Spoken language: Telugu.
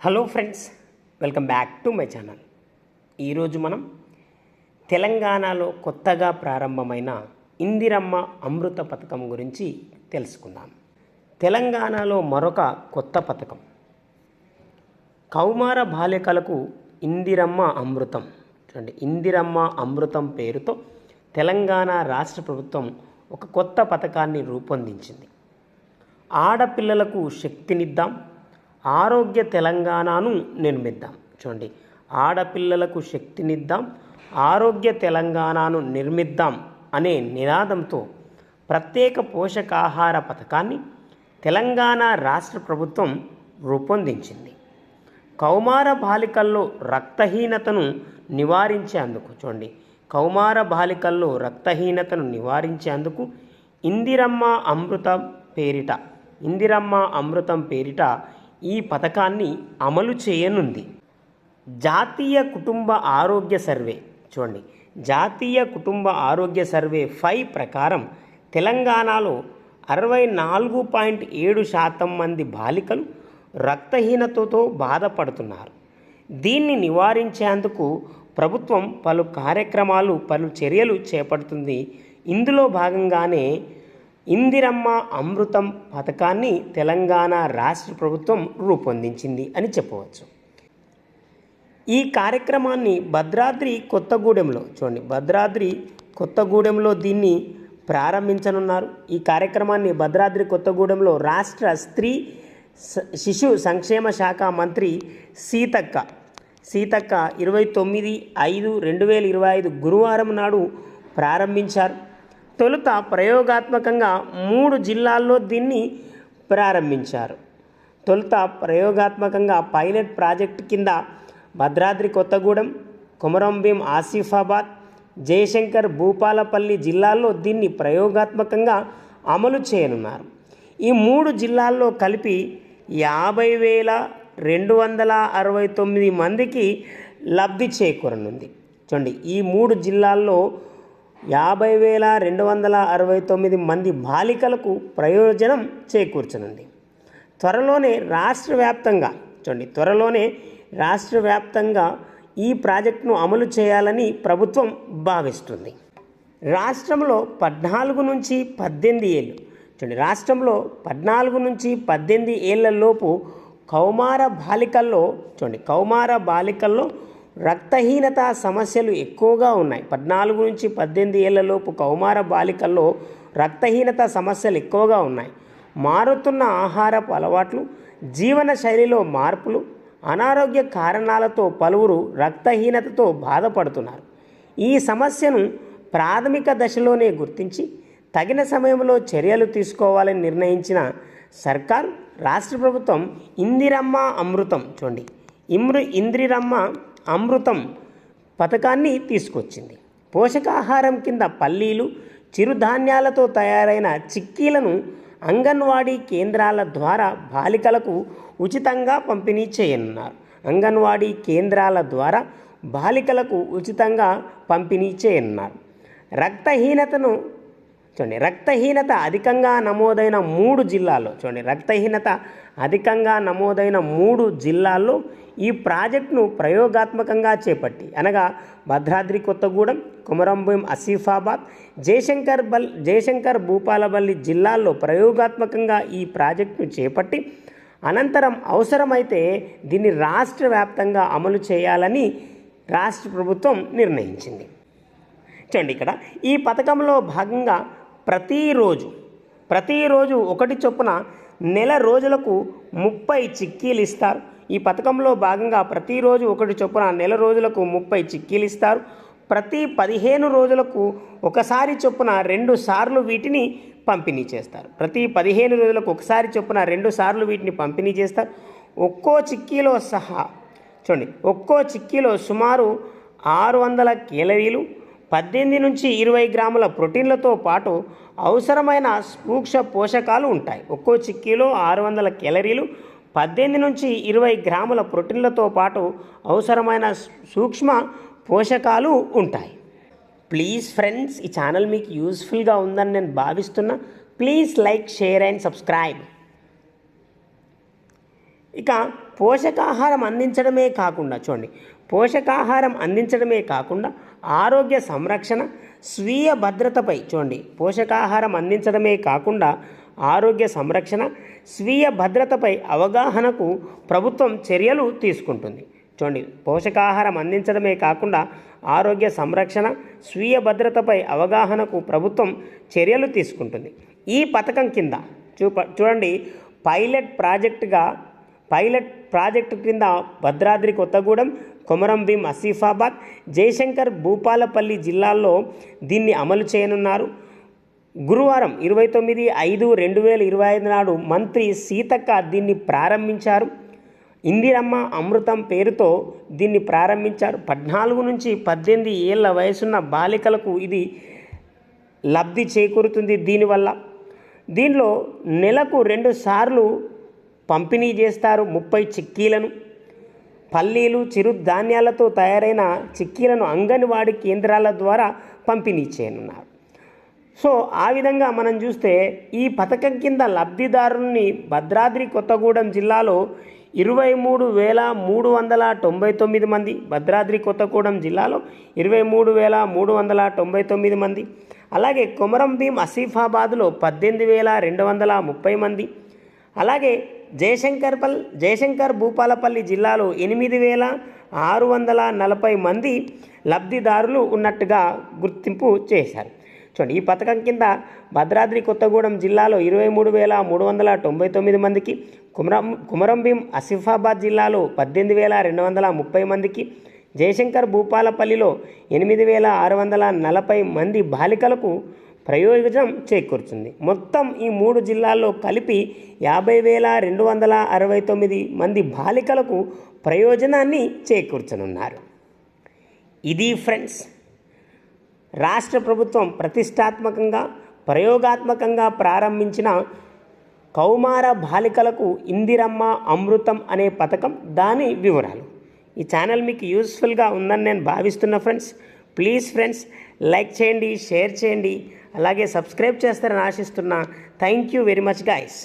Hello friends welcome back to my channel. ఈరోజు మనం తెలంగాణలో కొత్తగా ప్రారంభమైన ఇందిరమ్మ అమృత పథకం గురించి తెలుసుకుందాం. తెలంగాణలో మరొక కొత్త పథకం. కౌమార బాలికలకు ఇందిరమ్మ అమృతం. చూడండి ఇందిరమ్మ అమృతం పేరుతో తెలంగాణ రాష్ట్ర ప్రభుత్వం ఒక కొత్త పథకాన్ని రూపొందించింది. ఆడపిల్లలకు శక్తినిద్దాం ఆరోగ్య తెలంగాణను నిర్మిద్దాం చూడండి ఆడపిల్లలకు శక్తినిద్దాం ఆరోగ్య తెలంగాణను నిర్మిద్దాం అనే నినాదంతో ప్రత్యేక పోషకాహార పథకాన్ని తెలంగాణ రాష్ట్ర ప్రభుత్వం రూపొందించింది. కౌమార బాలికల్లో రక్తహీనతను నివారించేందుకు చూడండి కౌమార బాలికల్లో రక్తహీనతను నివారించేందుకు ఇందిరమ్మ అమృతం పేరిట ఇందిరమ్మ అమృతం పేరిట ఈ పథకాన్ని అమలు చేయనుంది. జాతీయ కుటుంబ ఆరోగ్య సర్వే చూడండి. జాతీయ కుటుంబ ఆరోగ్య సర్వే ఫైవ్ ప్రకారం తెలంగాణలో అరవై నాలుగు పాయింట్ ఏడు శాతం మంది బాలికలు రక్తహీనతతో బాధపడుతున్నారు. దీన్ని నివారించేందుకు ప్రభుత్వం పలు కార్యక్రమాలు పలు చర్యలు చేపడుతుంది. ఇందులో భాగంగానే ఇందిరమ్మ అమృతం పథకాన్ని తెలంగాణ రాష్ట్ర ప్రభుత్వం రూపొందించింది అని చెప్పవచ్చు. ఈ కార్యక్రమాన్ని భద్రాద్రి కొత్తగూడెంలో చూడండి. భద్రాద్రి కొత్తగూడెంలో దీన్ని ప్రారంభించనున్నారు. ఈ కార్యక్రమాన్ని భద్రాద్రి కొత్తగూడెంలో రాష్ట్ర స్త్రీ శిశు సంక్షేమ శాఖ మంత్రి సీతక్క సీతక్క ఇరవై తొమ్మిది ఐదు రెండు వేల ఇరవై ఐదు గురువారం నాడు ప్రారంభించారు. తొలుత ప్రయోగాత్మకంగా మూడు జిల్లాల్లో దీన్ని ప్రారంభించారు. తొలుత ప్రయోగాత్మకంగా పైలట్ ప్రాజెక్ట్ కింద భద్రాద్రి కొత్తగూడెం కొమరంభీం ఆసిఫాబాద్ జయశంకర్ భూపాలపల్లి జిల్లాల్లో దీన్ని ప్రయోగాత్మకంగా అమలు చేయనున్నారు. ఈ మూడు జిల్లాల్లో కలిపి యాభై వేల రెండు వందల అరవై తొమ్మిది మందికి లబ్ధి చేకూరనుంది. చూడండి ఈ మూడు జిల్లాల్లో యాభై వేల రెండు వందల అరవై తొమ్మిది మంది బాలికలకు ప్రయోజనం చేకూర్చనుంది. త్వరలోనే రాష్ట్ర వ్యాప్తంగా చూడండి త్వరలోనే రాష్ట్ర వ్యాప్తంగా ఈ ప్రాజెక్టును అమలు చేయాలని ప్రభుత్వం భావిస్తుంది. రాష్ట్రంలో పద్నాలుగు నుంచి పద్దెనిమిది ఏళ్ళు చూడండి రాష్ట్రంలో పద్నాలుగు నుంచి పద్దెనిమిది ఏళ్ళలోపు కౌమార బాలికల్లో చూడండి కౌమార బాలికల్లో రక్తహీనత సమస్యలు ఎక్కువగా ఉన్నాయి. పద్నాలుగు నుంచి పద్దెనిమిది ఏళ్ళలోపు కౌమార బాలికల్లో రక్తహీనత సమస్యలు ఎక్కువగా ఉన్నాయి. మారుతున్న ఆహారపు అలవాట్లు జీవన శైలిలో మార్పులు అనారోగ్య కారణాలతో పలువురు రక్తహీనతతో బాధపడుతున్నారు. ఈ సమస్యను ప్రాథమిక దశలోనే గుర్తించి తగిన సమయంలో చర్యలు తీసుకోవాలని నిర్ణయించిన సర్కార్ రాష్ట్ర ప్రభుత్వం ఇందిరమ్మ అమృతం చూడండి. ఇమ్రు ఇందిరమ్మ అమృతం పథకాన్ని తీసుకొచ్చింది. పోషకాహారం కింద పల్లీలు చిరుధాన్యాలతో తయారైన చిక్కీలను అంగన్వాడీ కేంద్రాల ద్వారా బాలికలకు ఉచితంగా పంపిణీ చేయనున్నారు. అంగన్వాడీ కేంద్రాల ద్వారా బాలికలకు ఉచితంగా పంపిణీ చేయనున్నారు. రక్తహీనతను చూడండి రక్తహీనత అధికంగా నమోదైన మూడు జిల్లాల్లో చూడండి రక్తహీనత అధికంగా నమోదైన మూడు జిల్లాల్లో ఈ ప్రాజెక్టును ప్రయోగాత్మకంగా చేపట్టి. అనగా భద్రాద్రి కొత్తగూడెం కుమరంభీం ఆసిఫాబాద్ జయశంకర్ బల్ జయశంకర్ భూపాలపల్లి జిల్లాల్లో ప్రయోగాత్మకంగా ఈ ప్రాజెక్టును చేపట్టి అనంతరం అవసరమైతే దీన్ని రాష్ట్ర వ్యాప్తంగా అమలు చేయాలని రాష్ట్ర ప్రభుత్వం నిర్ణయించింది. చూడండి ఇక్కడ ఈ పథకంలో భాగంగా ప్రతిరోజు ప్రతిరోజు ఒకటి చొప్పున నెల రోజులకు ముప్పై చిక్కీలు ఇస్తారు. ఈ పథకంలో భాగంగా ప్రతిరోజు ఒకటి చొప్పున నెల రోజులకు ముప్పై చిక్కీలు ఇస్తారు. ప్రతి పదిహేను రోజులకు ఒకసారి చొప్పున రెండు సార్లు వీటిని పంపిణీ చేస్తారు. ప్రతి పదిహేను రోజులకు ఒకసారి చొప్పున రెండు సార్లు వీటిని పంపిణీ చేస్తారు. ఒక్కో చిక్కీలో సహా చూడండి ఒక్కో చిక్కీలో సుమారు ఆరు వందల కేలరీలు పద్దెనిమిది నుంచి ఇరవై గ్రాముల ప్రోటీన్లతో పాటు అవసరమైన సూక్ష్మ పోషకాలు ఉంటాయి. ఒక్కో చిక్కీలో ఆరు వందల కేలరీలు పద్దెనిమిది నుంచి ఇరవై గ్రాముల ప్రోటీన్లతో పాటు అవసరమైన సూక్ష్మ పోషకాలు ఉంటాయి. ప్లీజ్ ఫ్రెండ్స్ ఈ ఛానల్ మీకు యూస్ఫుల్గా ఉందని నేను భావిస్తున్నా. Please like share and subscribe. ఇక పోషకాహారం అందించడమే కాకుండా చూడండి. పోషకాహారం అందించడమే కాకుండా ఆరోగ్య సంరక్షణ స్వీయ భద్రతపై చూడండి. పోషకాహారం అందించడమే కాకుండా ఆరోగ్య సంరక్షణ స్వీయ భద్రతపై అవగాహనకు ప్రభుత్వం చర్యలు తీసుకుంటుంది. చూడండి పోషకాహారం అందించడమే కాకుండా ఆరోగ్య సంరక్షణ స్వీయ భద్రతపై అవగాహనకు ప్రభుత్వం చర్యలు తీసుకుంటుంది. ఈ పథకం కింద చూప చూడండి పైలట్ ప్రాజెక్టుగా పైలట్ ప్రాజెక్టు కింద భద్రాద్రి కొత్తగూడెం కొమరం భీం ఆసిఫాబాద్ జయశంకర్ భూపాలపల్లి జిల్లాల్లో దీన్ని అమలు చేయనున్నారు. గురువారం ఇరవై తొమ్మిది ఐదు రెండు వేల ఇరవై ఐదు నాడు మంత్రి సీతక్క దీన్ని ప్రారంభించారు. ఇందిరమ్మ అమృతం పేరుతో దీన్ని ప్రారంభించారు. పద్నాలుగు నుంచి పద్దెనిమిది ఏళ్ళ వయసున్న బాలికలకు ఇది లబ్ధి చేకూరుతుంది దీనివల్ల. దీనిలో నెలకు రెండు సార్లు పంపిణీ చేస్తారు ముప్పై చిక్కీలను. పల్లీలు చిరుధాన్యాలతో తయారైన చిక్కీలను అంగన్వాడి కేంద్రాల ద్వారా పంపిణీ చేయనున్నారు. సో ఆ విధంగా మనం చూస్తే ఈ పథకం కింద లబ్ధిదారుల్ని భద్రాద్రి కొత్తగూడెం జిల్లాలో ఇరవై మూడు వేల మూడు వందల తొంభై తొమ్మిది మంది భద్రాద్రి కొత్తగూడెం జిల్లాలో ఇరవై మూడు వేల మూడు వందల తొంభై తొమ్మిది మంది అలాగే కొమరం భీం ఆసిఫాబాద్లో పద్దెనిమిది వేల రెండు వందల ముప్పై మంది అలాగే జయశంకర్పల్ జయశంకర్ భూపాలపల్లి జిల్లాలో ఎనిమిది వేల ఆరు వందల నలభై మంది లబ్ధిదారులు ఉన్నట్టుగా గుర్తింపు చేశారు. చూడండి ఈ పథకం కింద భద్రాద్రి కొత్తగూడెం జిల్లాలో ఇరవై మూడు వేల మూడు వందల తొంభై తొమ్మిది మందికి కుమరం కుమరం భీం ఆసిఫాబాద్ జిల్లాలో పద్దెనిమిది వేల రెండు వందల ముప్పై మందికి జయశంకర్ భూపాలపల్లిలో ఎనిమిది వేల ఆరు వందల నలభై మంది బాలికలకు ప్రయోజనం చేకూర్చుంది మొత్తం ఈ మూడు జిల్లాల్లో కలిపి యాభై వేల రెండు వందల అరవై తొమ్మిది మంది బాలికలకు ప్రయోజనాన్ని చేకూర్చనున్నారు. ఇది ఫ్రెండ్స్ రాష్ట్ర ప్రభుత్వం ప్రతిష్టాత్మకంగా ప్రయోగాత్మకంగా ప్రారంభించిన కౌమార బాలికలకు ఇందిరమ్మ అమృతం అనే పథకం దాని వివరాలు. ఈ ఛానల్ మీకు యూస్ఫుల్గా ఉందని నేను భావిస్తున్నా ఫ్రెండ్స్ ప్లీజ్ ఫ్రెండ్స్ లైక్ చేయండి షేర్ చేయండి అలాగే సబ్స్క్రైబ్ చేస్తారని ఆశిస్తున్నా. Thank you very much guys